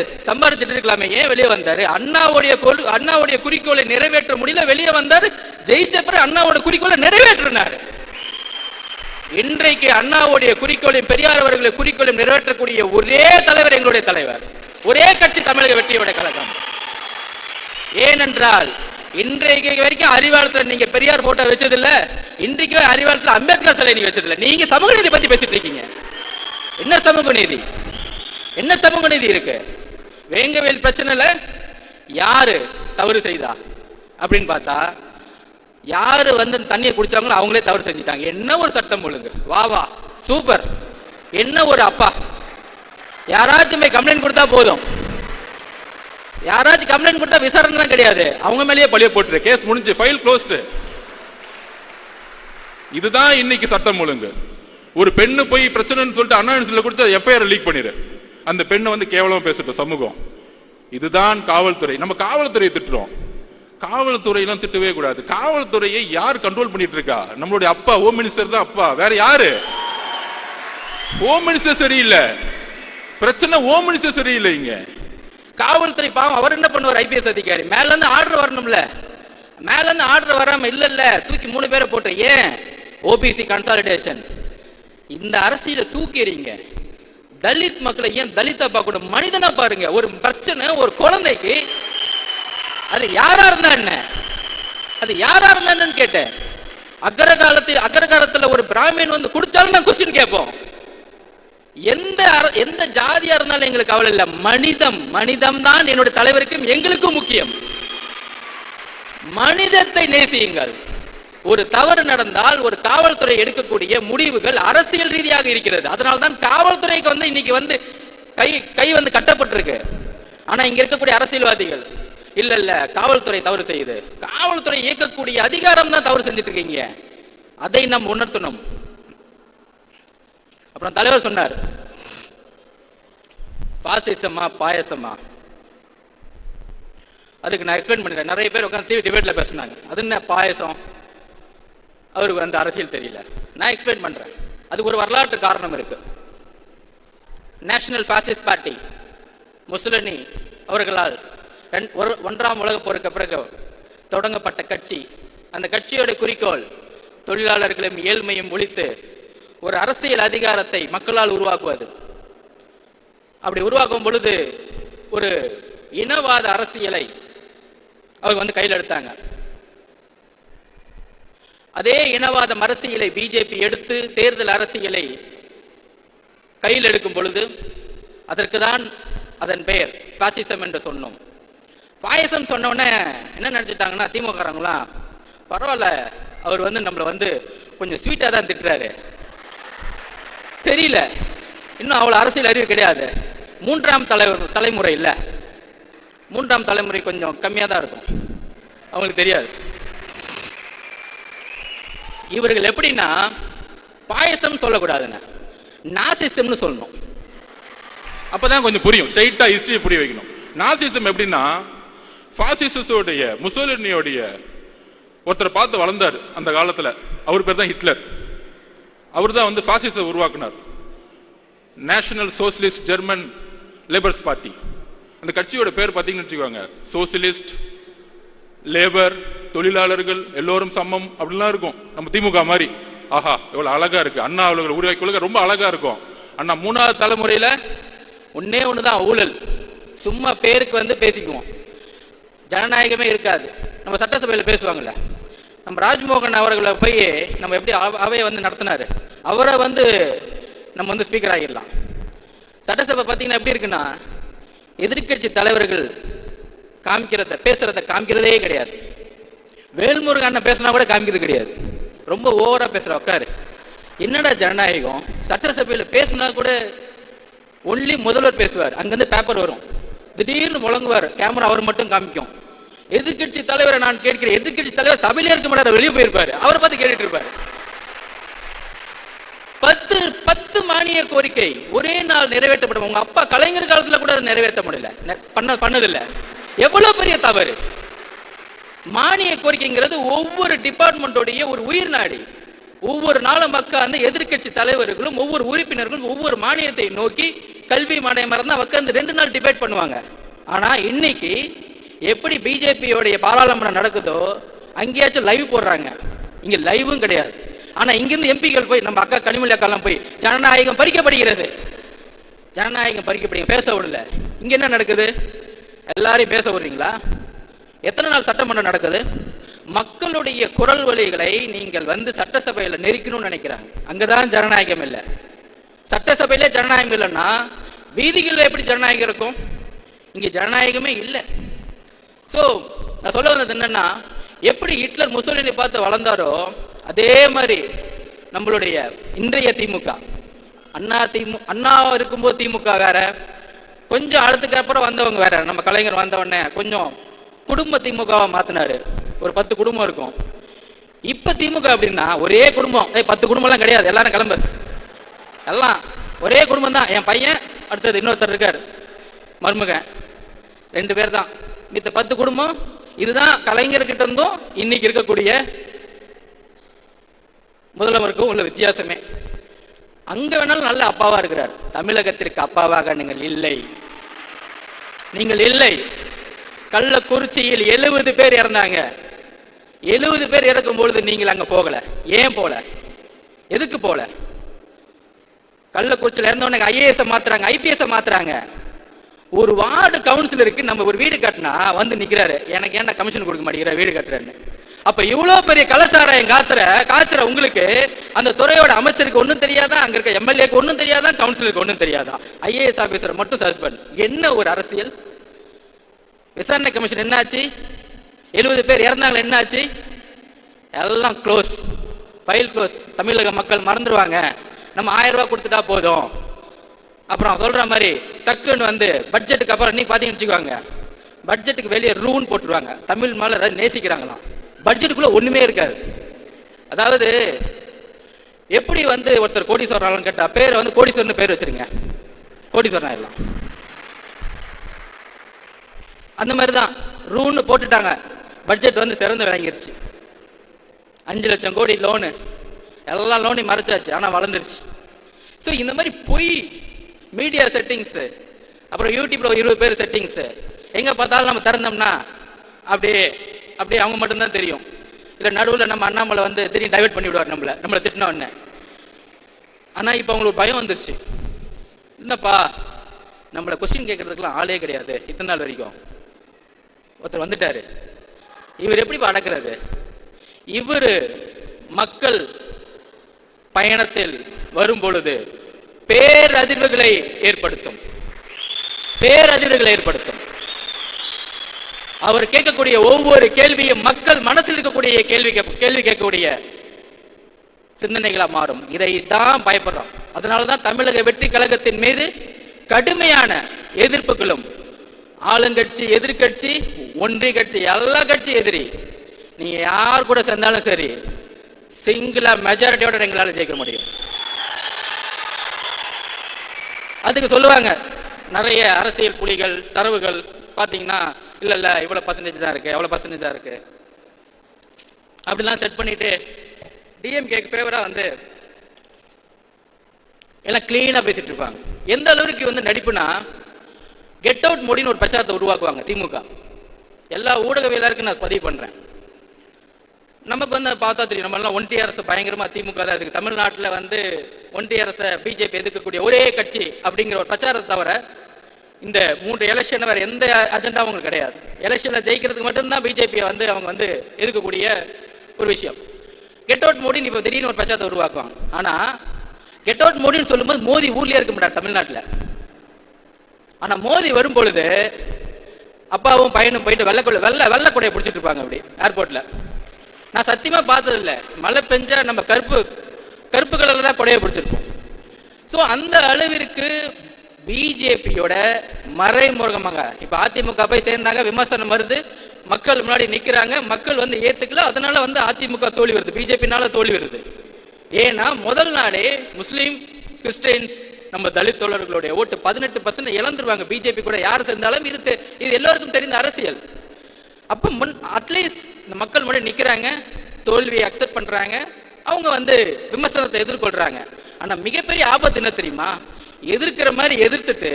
சம்பாதிச்சுட்டு இருக்கலாமே. ஏன் வெளியே வந்தாரு? அண்ணாவுடைய அண்ணாவுடைய குறிக்கோளை நிறைவேற்ற முடியல வெளியே வந்தாரு. ஜெயிச்ச பிறகு அண்ணாவோட குறிக்கோளை நிறைவேற்றினாரு. இன்றைக்கு அண்ணாவுடைய குறிக்கோளையும் பெரியார் அவர்களை குறிக்கோளையும் நிறைவேற்றக்கூடிய ஒரே தலைவர் எங்களுடைய தலைவர். ஒரே கட்சி தமிழக வெற்றியோட கழகம். ஏனென்றால் இன்றைக்கு வரைக்கும் அறிவாளத்துல நீங்க பெரியார் போட்டோ வச்சதில்ல இன்றைக்கு அறிவாளத்துல அம்பேத்கர் சிலை நீங்க வச்சதில்ல. நீங்க சமூக நீதி பத்தி பேசிட்டு இருக்கீங்க. என்ன சமூக நீதி? என்ன சமூக நீதி இருக்கு? வேங்கவேல் பிரச்சனைல யாரு தவறு செய்தா? அப்படின்னு பார்த்தா யாரு வந்து அந்த தண்ணியை குடிச்சாங்களோ அவங்களே தவறு செஞ்சுட்டாங்க. என்ன ஒரு சட்டம் ஒழுங்கு? வா வா. சூப்பர். என்ன ஒரு அப்பா? யாராச்சும் போய் கம்ப்ளைண்ட் கொடுத்தா போதும். யாராச்சும் கம்ப்ளைண்ட் கொடுத்தா விசாரணை கிடையாது. அவங்க மேலேயே பழிய போட்டுரு. கேஸ் முடிஞ்சு ஃபைல் க்ளோஸ்டு இதுதான் இன்னைக்கு சட்டம் ஒழுங்கு. ஒரு பெண்ணு போய் பிரச்சனைன்னு சொல்லிட்டு அண்ணா கொடுத்து எஃப்ஐஆர் லீக் பண்ணிடு அந்த பெண்ணை வந்து கேவலமா பேசட்டும் சமூகம். இதுதான் காவல்துறை. நம்ம காவல்துறையை திட்டுறோம். காவல்துறையெல்லாம் திட்டவே கூடாது. காவல்துறையை யார் கண்ட்ரோல் பண்ணிட்டு இருக்கா நம்மளுடைய அப்பா ஹோம் மினிஸ்டர் தான் அப்பா. வேற யாரு? ஹோம் மினிஸ்டர் சரியில்லை. பிரச்சனை ஹோம் மினிஸ்டர் சரியில்லை இங்க. காவல்துறை பாவம் அவர் என்ன பண்ணுவார்? ஐபிஎஸ் அதிகாரி. மேல இருந்து ஆர்டர் வரணும்ல. மேல இருந்து ஆர்டர் வராம இல்ல இல்ல தூக்கி மூணு பேரை போட்டு ஏன்? ஓபிசி கன்சாலிடேஷன் இந்த அரசியல தூக்கிறீங்க. தலித் மக்களை ஏன் தலித்தா பார்க்கணும்? மனிதனா பாருங்க. ஒரு பிரச்சனை ஒரு குழந்தைக்கு அது யாரா இருந்தா என்ன? அது யாரா இருந்தா என்னன்னு கேட்டேன். அக்கர காலத்தில் அக்கர காலத்துல ஒரு பிராமின் வந்து குடிச்சாலும் நான் கொஸ்டின் கேட்போம். எந்த அர- எந்த ஜாதியா இருந்தாலும் எங்களுக்கு கவலை இல்ல. மனிதம் மனிதம் தான் என்னுடைய தலைவருக்கும் எங்களுக்கும் முக்கியம். மனிதத்தை நேசியுங்கள். ஒரு தவறு நடந்தால் ஒரு காவல்துறை எடுக்கக்கூடிய முடிவுகள் அரசியல் ரீதியாக இருக்கிறது. அதனால தான் காவல்துறைக்கு வந்து இன்னைக்கு வந்து கை கை வந்து கட்டப்பட்டிருக்கு. ஆனா இங்க இருக்கக்கூடிய அரசியல்வாதிகள் இல்ல இல்ல காவல்துறை தவறு செய்யுது. காவல்துறை இயக்கக்கூடிய அதிகாரம் தான் தவறு செஞ்சுட்டு இருக்கீங்க அதை நாம் உணர்த்தணும். அப்புறம் தலைவர் சொன்னார் பாசிசமா பாயசமா? அதுக்கு நான் எக்ஸ்பிளைன் பண்ணிட்டேன். நிறைய பேர் உட்காந்து டிபேட்ல பேசுனாங்க. அது என்ன பாயசம்? அவருக்கு அந்த அரசியல் தெரியல. நான் எக்ஸ்பிளைன் பண்றேன். அதுக்கு ஒரு வரலாற்று காரணம் இருக்கு. நேஷனல் பாசிஸ்ட் பார்ட்டி முசுலனி அவர்களால் ரெண்- ஒரு- ஒன்றாம் உலக போருக்கு பிறகு தொடங்கப்பட்ட கட்சி. அந்த கட்சியோட குறிக்கோள் தொழிலாளர்களும் ஏழ்மையும் ஒழித்து ஒரு அரசியல் அதிகாரத்தை மக்களால் உருவாக்குவது. அப்படி உருவாக்கும் பொழுது ஒரு இனவாத அரசியலை அவங்க வந்து கையில் எடுத்தாங்க. அதே இனவாதம் அரசியலை பிஜேபி எடுத்து தேர்தல் அரசியலை கையில் எடுக்கும் பொழுது அதற்கு தான் அதன் பெயர் பாசிசம் என்று சொன்னோம். பாயசம் சொன்ன உடனே என்ன நினைச்சிட்டாங்கன்னா திமுககாரங்களாம் பரவாயில்ல அவர் வந்து நம்மளை வந்து கொஞ்சம் ஸ்வீட்டாக தான் திட்டுறாரு. தெரியல. இன்னும் அவ்வளோ அரசியல் அறிவு கிடையாது. மூன்றாம் தலைவர் தலைமுறை இல்லை. மூன்றாம் தலைமுறை கொஞ்சம் கம்மியாக தான் இருக்கும். அவங்களுக்கு தெரியாது. இவர்கள் எப்படின்னா பாயசம் சொல்லக்கூடாதுன்னு நாசிசம்னு சொல்லணும். அப்பதான் கொஞ்சம் புரியும். ஸ்ட்ரைட்டா ஹிஸ்டரி புரிய வைக்கணும். நாசிசம் எப்படின்னா பாசிசோடைய முசோலினியோடைய ஒருத்தரை பார்த்து வளர்ந்தார் அந்த காலத்துல. அவர் பேர் தான் ஹிட்லர் அவர் தான் வந்து பாசிச உருவாக்குனார். National socialist German labours party அந்த கட்சியோட பேர் பார்த்தீங்கன்னு வச்சுக்கோங்க. சோசியலிஸ்ட் லேபர் தொழிலாளர்கள் எல்லோரும் சமம் அப்படிலாம் இருக்கும். நம்ம திமுக மாதிரி. ஆஹா எவ்வளவு அழகா இருக்கு. அண்ணா அவர்கள் உருவாக்கி ரொம்ப அழகா இருக்கும். அண்ணா மூணாவது தலைமுறையில ஒன்னே ஒண்ணுதான் ஊழல். சும்மா பேருக்கு வந்து பேசிக்குவோம். ஜனநாயகமே இருக்காது. நம்ம சட்டசபையில் பேசுவாங்கல்ல. நம்ம ராஜ்மோகன் அவர்களை போய் நம்ம எப்படி அவ- அவையை வந்து நடத்தினாரு? அவரை வந்து நம்ம வந்து ஸ்பீக்கர் ஆகிடலாம். சட்டசபை பார்த்தீங்கன்னா எப்படி இருக்குன்னா எதிர்க்கட்சி தலைவர்கள் காமிக்கிறத பேசுறத காமிக்கிறதே கிடையாது. வேல்முருகன் அண்ணன் பேசினா கூட காமிக்கிறது கிடையாது. ரொம்ப ஓவரா பேசுற உட்காரு. என்னடா ஜனநாயகம்? சட்டசபையில் பேசினா கூட ஒன்லி முதல்வர் பேசுவார். அங்கிருந்து பேப்பர் வரும். திடீர்னு முழங்குவார். கேமரா அவர் மட்டும் காமிக்கும். எதிர்கட்சி தலைவரை நான் கேட்கிறேன். எதிர்கட்சி தலைவர் சபையில இருக்க மாட்டார் வெளியே போயிருப்பாரு. அவரை பார்த்து கேட்டுட்டு இருப்பாரு. பத்து பத்து மானிய கோரிக்கை ஒரே நாள் நிறைவேற்றப்படும். உங்க அப்பா கலைஞர் காலத்துல கூட அதை நிறைவேற்ற முடியல. நெ- பண்ண பண்ணதில்ல. எவ்வளவு பெரிய தவறு? மானிய கோரிக்கைங்கிறது ஒவ்வொரு டிபார்ட்மெண்ட்டோடைய ஒரு உயிர் நாடி. ஒவ்வொரு நாளும் உட்கார்ந்து எதிர்க்கட்சி தலைவர்களும் ஒவ்வொரு உறுப்பினர்களும் ஒவ்வொரு மானியத்தை நோக்கி கல்வி மானியம் மறந்தா உட்காந்து ரெண்டு நாள் டிபேட் பண்ணுவாங்க. ஆனா இன்னைக்கு எப்படி பிஜேபியோடைய பாராளுமன்றம் நடக்குதோ அங்கேயாச்சும் லைவ் போடுறாங்க. இங்க லைவும் கிடையாது. ஆனா இங்கிருந்து எம்பிக்கள் போய் நம்ம அக்கா கனிமொழி அக்காலாம் போய் ஜனநாயகம் பறிக்கப்படுகிறது. ஜனநாயகம் பறிக்கப்படுங்க பேச விடல. இங்க என்ன நடக்குது? எல்லாரையும் பேச விடுறீங்களா? எத்தனை நாள் சட்டமன்றம் நடக்குது? மக்களுடைய குரல் வழிகளை நீங்கள் வந்து சட்டசபையில் நெருக்கணும்னு நினைக்கிறாங்க. அங்கதான் ஜனநாயகம் இல்லை. சட்டசபையிலே ஜனநாயகம் இல்லைன்னா வீதிகளில் எப்படி ஜனநாயகம் இருக்கும்? இங்கே ஜனநாயகமே இல்லை. ஸோ நான் சொல்ல வந்தது என்னன்னா எப்படி ஹிட்லர் முசோலினி பார்த்து வளர்ந்தாரோ அதே மாதிரி நம்மளுடைய இன்றைய திமுக. அண்ணா திமு அண்ணா இருக்கும்போது திமுக வேற கொஞ்சம் அடுத்துக்கு அப்புறம் வந்தவங்க வேற. நம்ம கலைஞர் வந்த உடனே கொஞ்சம் குடும்ப திமுகவை மாத்தினாரு. ஒரு பத்து குடும்பம் இருக்கும். இப்ப திமுக அப்படின்னா ஒரே குடும்பம். ஏய் பத்து குடும்பம்லாம் கிடையாது. எல்லாரும் கிளம்பு. எல்லாம் ஒரே குடும்பம் தான். என் பையன் அடுத்தது இன்னொருத்தர் இருக்கார். மருமகன். ரெண்டு பேர் தான். மித்த பத்து குடும்பம். இதுதான் கலைஞர்கிட்ட இருந்தும் இன்னைக்கு இருக்கக்கூடிய முதல்வருக்கும் உள்ள வித்தியாசமே. அங்க வேணாலும் நல்ல அப்பாவா இருக்கிறார். தமிழகத்திற்கு அப்பாவாக நீங்கள் இல்லை. நீங்கள் இல்லை. கள்ளக்குறிச்சியில் எழுபது பேர் இறந்தாங்க. எழுபது பேர் இறக்கும் பொழுது நீங்கள் அங்க போகல. ஏன் போல? எதுக்கு போல? கள்ளக்குறிச்சியில் இறந்தவனுக்கு ஐஏஎஸ் மாத்துறாங்க ஐபிஎஸ் மாத்துறாங்க. ஒரு வார்டு கவுன்சிலருக்கு நம்ம ஒரு வீடு கட்டினா வந்து நிக்கிறாரு எனக்கு ஏன்டா கமிஷன் கொடுக்க மாட்டேங்கிற வீடு கட்டுறேன்னு. அப்ப இவ்வளவு பெரிய கலாச்சாரம் காத்துற காய்ச்சற உங்களுக்கு அந்த துறையோட அமைச்சருக்கு ஒன்றும் தெரியாதா? அங்க இருக்க எம்எல்ஏக்கு ஒன்றும் தெரியாதா? கவுன்சிலருக்கு ஒன்றும் தெரியாதா? ஐஏஎஸ் ஆபீசர் மட்டும் சஸ்பெண்ட் என்ன ஒரு அரசியல்? விசாரணை கமிஷன் என்னாச்சு? எழுபது பேர் இறந்தாங்க என்னாச்சு? எல்லாம் க்ளோஸ் ஃபைல் க்ளோஸ் தமிழக மக்கள் மறந்துடுவாங்க நம்ம ஆயிரம் ரூபா கொடுத்துட்டா போதும். அப்புறம் சொல்ற மாதிரி டக்குன்னு வந்து பட்ஜெட்டுக்கு அப்புறம் நீங்க பாத்தீங்கன்னு வச்சுக்கோங்க. பட்ஜெட்டுக்கு வெளியே ரூன் போட்டுருவாங்க. தமிழ் மேல ஏதாவது நேசிக்கிறாங்களாம். பட்ஜெட்டுக்குள்ள ஒண்ணுமே இருக்காது. அதாவது எப்படி வந்து ஒருத்தர் கோடீஸ்வரர் கேட்டால் கேட்டா பேரை வந்து கோடீஸ்வரன் பேர் வச்சிருங்க. கோடீஸ்வரன் ஆயிடலாம். அந்த மாதிரி தான் ரூன்னு போட்டுட்டாங்க. பட்ஜெட் வந்து சிறந்து விளங்கிருச்சு. அஞ்சு லட்சம் கோடி லோனு எல்லா லோனையும் மறைச்சாச்சு. ஆனால் வளர்ந்துருச்சு. ஸோ இந்த மாதிரி பொய் மீடியா செட்டிங்ஸு அப்புறம் யூடியூப்பில் ஒரு இருபது பேர் செட்டிங்ஸு எங்கே பார்த்தாலும் நம்ம திறந்தோம்னா அப்படியே அப்படியே அவங்க மட்டும்தான் தெரியும். இல்லை நடுவில் நம்ம அண்ணாமலை வந்து திடீர்னு டைவெர்ட் பண்ணி விடுவார் நம்மளை. நம்மளை திட்டின உடனே. ஆனால் இப்போ அவங்களுக்கு பயம் வந்துருச்சு. என்னப்பா? நம்மளை கொஸ்டின் கேட்கறதுக்குலாம் ஆளே கிடையாது. இத்தனை நாள் வரைக்கும். ஒருத்தர் வந்துட்டாரு. இவர் எப்படி அடக்கிறது இவர் மக்கள் பயணத்தில் வரும் பொழுது பேரதிர்வுகளை ஏற்படுத்தும். பேரதிர்வுகளை ஏற்படுத்தும். அவர் கேட்கக்கூடிய ஒவ்வொரு கேள்வியும் மக்கள் மனசில் இருக்கக்கூடிய கேள்வி கேள்வி கேட்கக்கூடிய சிந்தனைகளா மாறும். இதை தான் பயப்படுறோம். அதனாலதான் தமிழக வெற்றி கழகத்தின் மீது கடுமையான எதிர்ப்புகளும் ஆளுங்கட்சி எதிர்க்கட்சி ஒன்றிய கட்சி எல்லா கட்சி எதிரி. நீங்க யார் கூட சேர்ந்தாலும் சரி சிங்கிளா மெஜாரிட்டியோட எங்களால ஜெயிக்க முடியும். அதுக்கு சொல்லுவாங்க நிறைய அரசியல் புலிகள் தரவுகள் பார்த்தீங்கன்னா இல்லை இல்லை இவ்வளவு பர்சன்டேஜ் தான் இருக்கு எவ்வளவு பர்சன்டேஜ் தான் இருக்கு. அப்படிலாம் செட் பண்ணிட்டு டிஎம்கேக்கு ஃபேவராக வந்து எல்லாம் கிளீனாக பேசிட்டு இருப்பாங்க. எந்த அளவுக்கு வந்து நடிப்புனா கெட் அவுட் மோடின்னு ஒரு பிரச்சாரத்தை உருவாக்குவாங்க திமுக. எல்லா ஊடகவியலாருக்கும் நான் பதிவு பண்ணுறேன் நமக்கு வந்து பார்த்தா தெரியும் நம்மளாம் ஒன்றிய அரசு பயங்கரமாக திமுக தான் இருக்குது தமிழ்நாட்டில் வந்து ஒன்றிய அரசை பிஜேபி எதிர்க்கக்கூடிய ஒரே கட்சி அப்படிங்கிற ஒரு பிரச்சாரத்தை தவிர இந்த மூன்று எலெக்ஷன் வேறு எந்த அஜெண்டாவும் அவங்களுக்கு கிடையாது. எலெக்ஷனில் ஜெயிக்கிறதுக்கு மட்டும்தான் பிஜேபியை வந்து அவங்க வந்து எதிர்க்கக்கூடிய ஒரு விஷயம். கெட் அவுட் மோடின்னு இப்போ திடீர்னு ஒரு பிரச்சாரத்தை உருவாக்குவாங்க. ஆனால் கெட் அவுட் மோடின்னு சொல்லும்போது மோடி ஊர்லேயே இருக்க மாட்டார் தமிழ்நாட்டில். ஆனா மோதி வரும் பொழுது அப்பாவும் பையனும் போயிட்டு வெள்ளக்குள்ள வெள்ள வெள்ளக்குடையை பிடிச்சிட்டு இருப்பாங்க அப்படி ஏர்போர்ட்ல நான் சத்தியமா பார்த்ததில்ல. மழை பெஞ்சா நம்ம கருப்பு கருப்பு கலர்ல தான் கொடையை பிடிச்சிருப்போம். ஸோ அந்த அளவிற்கு பிஜேபியோட மறைமுகமாக இப்ப அதிமுக போய் சேர்ந்தாங்க விமர்சனம் வருது மக்கள் முன்னாடி நிக்கிறாங்க மக்கள் வந்து ஏத்துக்கல அதனால வந்து அதிமுக தோல்வி வருது பிஜேபினால தோல்வி வருது. ஏன்னா முதல் நாளே முஸ்லீம் கிறிஸ்டின்ஸ் நம்ம தலித் தோழர்களுடைய ஓட்டு பதினெட்டு பர்சன்ட் இழந்துருவாங்க. பிஜேபி கூட யார் சேர்ந்தாலும் இது இது எல்லோருக்கும் தெரிந்த அரசியல். அப்போ முன் அட்லீஸ்ட் இந்த மக்கள் முன்னாடி நிற்கிறாங்க தோல்வியை அக்செப்ட் பண்ணுறாங்க அவங்க வந்து விமர்சனத்தை எதிர்கொள்கிறாங்க ஆனால் மிகப்பெரிய ஆபத்து என்ன தெரியுமா? எதிர்க்கிற மாதிரி எதிர்த்துட்டு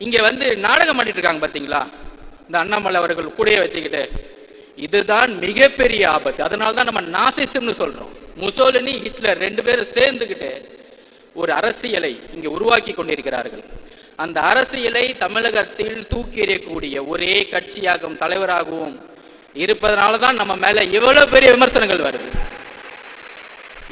இங்கே வந்து நாடகம் பண்ணிட்டு இருக்காங்க பார்த்தீங்களா இந்த அண்ணாமலை அவர்கள் கூடயே வச்சுக்கிட்டு. இதுதான் மிகப்பெரிய ஆபத்து. அதனால தான் நம்ம நாசிசம்னு சொல்கிறோம் முசோலினி ஹிட்லர் ரெண்டு பேரும் சேர்ந்துக்கிட்டு ஒரு அரசியலை இங்கே உருவாக்கி கொண்டிருக்கிறார்கள். அந்த அரசியலை தமிழகத்தில் தூக்கி எறியக்கூடிய ஒரே கட்சியாகவும் தலைவராகவும் இருப்பதனால தான் நம்ம மேல இவ்வளவு பெரிய விமர்சனங்கள் வருது.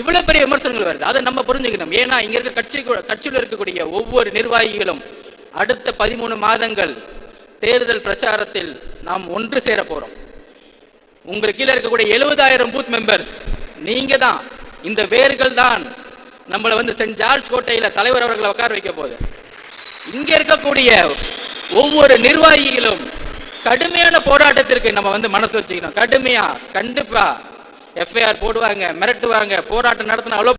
இவ்வளவு பெரிய விமர்சனங்கள் வருது. அதை நம்ம புரிஞ்சுக்கணும். ஏன்னா இங்க இருக்க கட்சி கட்சியில் இருக்கக்கூடிய ஒவ்வொரு நிர்வாகிகளும் அடுத்த பதிமூணு மாதங்கள் தேர்தல் பிரச்சாரத்தில் நாம் ஒன்று சேர போறோம். உங்களுக்கு கீழே இருக்கக்கூடிய எழுபதாயிரம் பூத் மெம்பர்ஸ் நீங்க தான் இந்த வேர்கள் தான் நம்மளை வந்து சென்ட் ஜார்ஜ் கோட்டையில தலைவர் அவர்களை உட்கார வைக்க போகுது. இங்க இருக்கக்கூடிய ஒவ்வொரு நிர்வாகிகளும் கடுமையான போராட்டத்திற்கு நம்ம வந்து மனசு வச்சுக்கணும். கடுமையா கண்டிப்பா எஃப்ஐஆர் போடுவாங்க மிரட்டுவாங்க போராட்டம் நடத்தின அவ்வளோ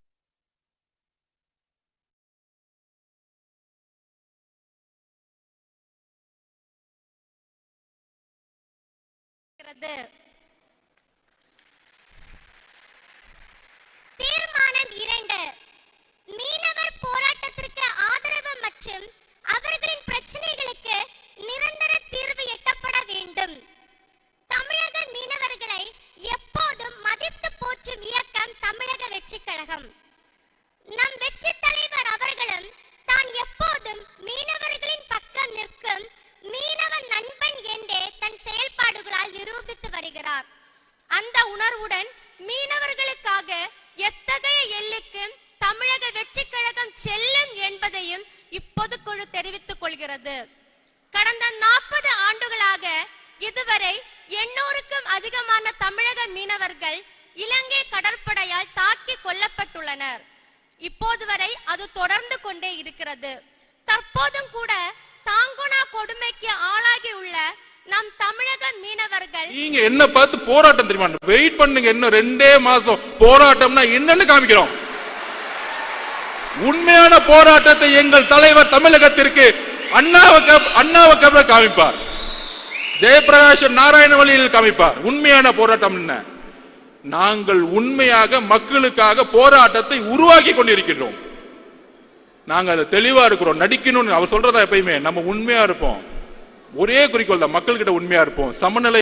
மற்றும் அவர்களின் பிரச்சனைகளுக்கு நிரந்தர தீர்வு எட்டப்பட வேண்டும். தமிழக மீனவர்களை எப்போதும் மதித்து போற்றும் இயக்கம் தமிழக வெற்றி கழகம். நம் வெற்றி தலைவர் அவர்களும் தான் எப்போதும் மீனவர்களின் பக்கம் நிற்கும் மீனவ நண்பன் என்றே தன் செயல்பாடுகளால் நிரூபித்து வருகிறார். அந்த உணர்வுடன் மீனவர்களுக்காக எத்தகைய எல்லைக்கும் தமிழக வெற்றி கழகம் செல்லும் என்பதையும் இப்போது குழு தெரிவித்துக் கொள்கிறது. கடந்த நாற்பது ஆண்டுகளாக இதுவரை எண்ணூறுக்கும் அதிகமான தமிழக மீனவர்கள் இலங்கை கடற்படையால் தாக்கி கொல்லப்பட்டுள்ளனர். இப்போது வரை அது தொடர்ந்து கொண்டே இருக்கிறது. தற்போதும் கூட தாங்குனா கொடுமைக்கு ஆளாகி உள்ள நம் தமிழக மீனவர்கள் நீங்க என்ன பார்த்து போராட்டம் தெரியுமா? வெயிட் பண்ணுங்க இன்னும் ரெண்டே மாசம். போராட்டம்னா என்னன்னு காமிக்கிறோம். உண்மையான போராட்டத்தை எங்கள் தலைவர் தமிழகத்திற்கு அண்ணாவுக்கு அண்ணாவுக்கு காமிப்பார். ஜெயபிரகாஷ் நாராயண வழியில் காமிப்பார். உண்மையான போராட்டம் என்ன? நாங்கள் உண்மையாக மக்களுக்காக போராட்டத்தை உருவாக்கி கொண்டிருக்கின்றோம். நாங்க அதை தெளிவா இருக்கிறோம் நடிக்கணும்னு அவர் சொல்றதா எப்பயுமே நம்ம உண்மையா இருப்போம். ஒரே குறிக்கோள் தான் மக்கள்கிட்ட உண்மையா இருப்போம். சமநிலை